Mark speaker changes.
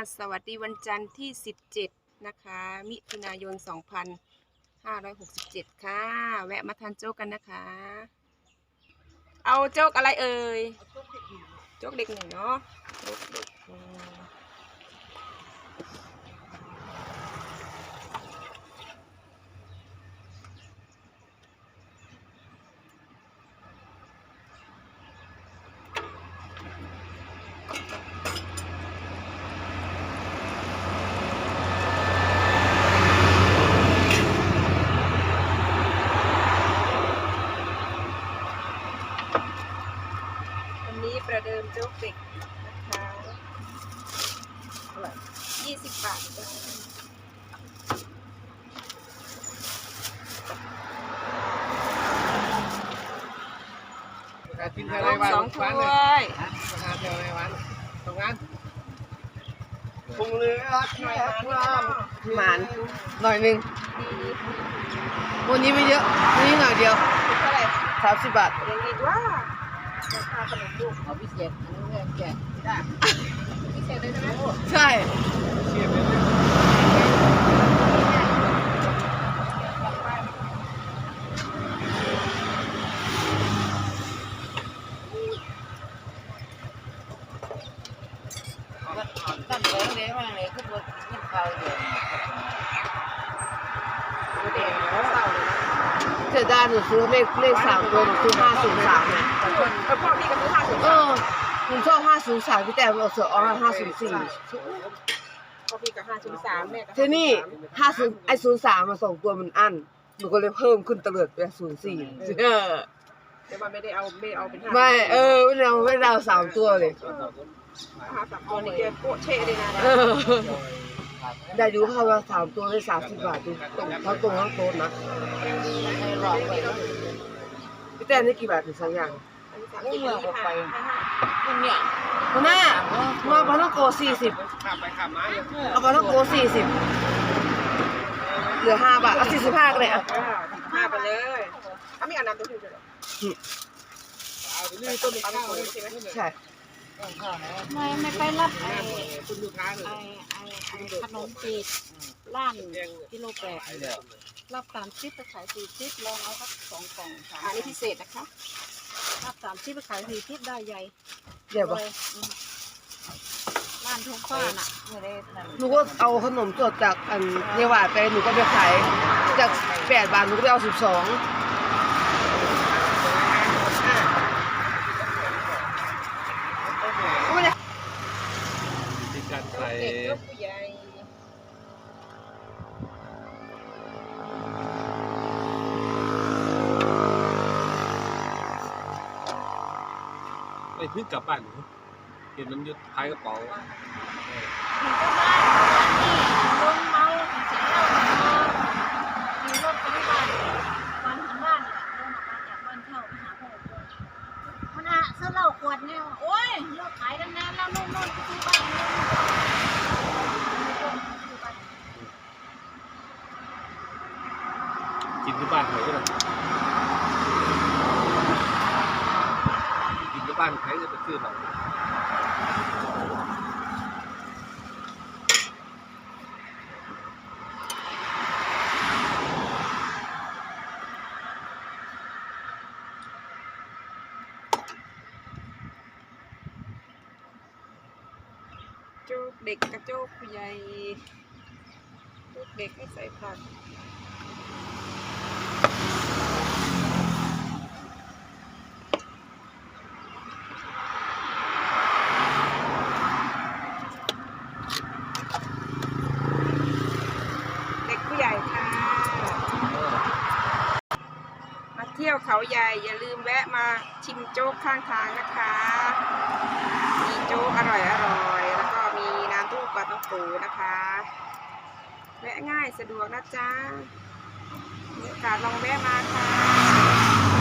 Speaker 1: สวัสดีวันจันทร์ที่ 17 นะคะ มิถุนายน 2567 ค่ะ แวะมาทานโจ๊กกันนะคะ เอาโจ๊กอะไรเอ่ย โจ๊กเด็กหนึ่งเนาะโจ๊กเด็กหนึ่งวันนี้ประเดิมโจ๊กเด็กนะคะ 20บาทจ้ะ
Speaker 2: กิน
Speaker 1: โจ๊
Speaker 2: เท่าไร
Speaker 1: ก
Speaker 2: วัน
Speaker 1: สองถ้
Speaker 2: วัน
Speaker 1: ว
Speaker 2: เลย
Speaker 1: ย
Speaker 2: ราคาเท่าไรวันตรงนั้นพุงเรือรักแค่กลาม
Speaker 3: หมานหน่อยหนึ่งวันนี้ไม่เยอะวันนี้หน่อยเดียว
Speaker 1: เท่าไหร่
Speaker 3: สามสิบบาท
Speaker 1: ยังดีว่าราคาขนมลูก
Speaker 3: เอาพิเศษอันนี้แม่แกะ
Speaker 1: พิ เศษเลยใช่ไหม
Speaker 3: ใช่
Speaker 2: เสียบเลยนะ
Speaker 3: ตั้งแต่เล็กมาเลยก็ปวดกินข้าวอยู่
Speaker 1: เด็กแล้วเศร้าเลยนะ
Speaker 3: เสียดายหนูซื้อเลขเลขสามตัวหนูซื้อห้าศูนย์สามเนี่ย
Speaker 1: เออพ่อพี่ก็ซื้อห้าสิบ
Speaker 3: เออ หนูชอบห้าศูนย์สามพี่แต่เราเสือเอาห้าศูนย์สี่
Speaker 1: พ่อพี่ก็ห้าศูนย์สามแม่ก็
Speaker 3: ทีนี่ห้าศูนย์ไอศูนย์สามมาสองตัวมันอั้นหนูก็เลยเพิ่มขึ้นเตลิดเป็นศูนย์สี่เออ
Speaker 1: แต่ว่าไม่ได้เอาไม่เอาเป็นห้า
Speaker 3: ไม่เออไม่เอาไม่เอาสามตัวเลย
Speaker 1: ห้าสามตัวนี่แกโปะเช่เลยนะ
Speaker 3: เออได้ดูเขาว่าสามตัวได้สามสิบบาทดูตรงทั้งตรงทั้งโต๊ะนะพี่แต่นี่กี่บาทถึงสองอย่าง
Speaker 1: นี่เมืองออกไป
Speaker 3: เนี่ยหัวหน้ามาปาต้องโกสี่สิบ
Speaker 2: ขับไปขับมาอย่าง
Speaker 3: เอาปาต้องโกสี่สิบเหลือห้าบาทเอาสี่สิบห้าก็ได้อะ
Speaker 1: ห้าไปเลยถ้ามีอันน้ำตัวที่จะหรอ
Speaker 2: นี่ต้นข้าวเลย
Speaker 1: ใช่ไหม
Speaker 3: ใช่
Speaker 4: ไม่ไม่ไปรับไอ้
Speaker 2: คุณลูกค้าเลย
Speaker 4: ไอ้ไอ้ไอ้ขนมจีบร้านกิโลแปดรับสามสิบไปขายสี่สิบลองเอาสักสองกล่องสาม
Speaker 1: อันนี้พิเศษนะคะ
Speaker 4: รับสามสิบไปขายสี่สิบได้ใหญ่
Speaker 3: เดี๋ยวปะ
Speaker 4: เลยอืมร้านทุ่งฟ้าน่ะไม่ได้นั่น
Speaker 3: หนูก็เอาขนมสดจากอันเนวาไปหนูก็ไปขายจากแปดบาทหนูก็ไปเอาสิบสอง
Speaker 2: มีการใส่
Speaker 1: เด็กยกผู้ใหญ่
Speaker 2: ไป พึ่งกลับบ้านเห็นมันยุดท้ายกระเป๋า
Speaker 4: มันก็บ้านนี่ลงเมาเสียงเหล้าขี่รถไปที่บ้านวันถึงบ้านเนี่ยเดินออกมาจากบ้านเช่าไปหาพ่อมันอะซื้อเหล้าขวดเนี่ยโอ้ยเลิกขายกันนานแล้วนู่นนู่นไปซื้อบ้านนู่นซื้อบ้าน
Speaker 2: กินที่บ้านใครก็ได้กินที่บ้านใคือหรอก
Speaker 1: โจ๊กเด็กกับโจ๊กใหญ่โจ๊กเด็กไม่ใส่ผักเด็กผู้ใหญ่ค่ะ มาเที่ยวเขาใหญ่อย่าลืมแวะมาชิมโจ๊กข้างทางนะคะ มีโจ๊กอร่อยอร่อยแล้วก็มีน้ำตู้ปลาต้องปูนะคะ แวะง่ายสะดวกนะจ๊ะมีโอกาสลองแวะมาค่ะ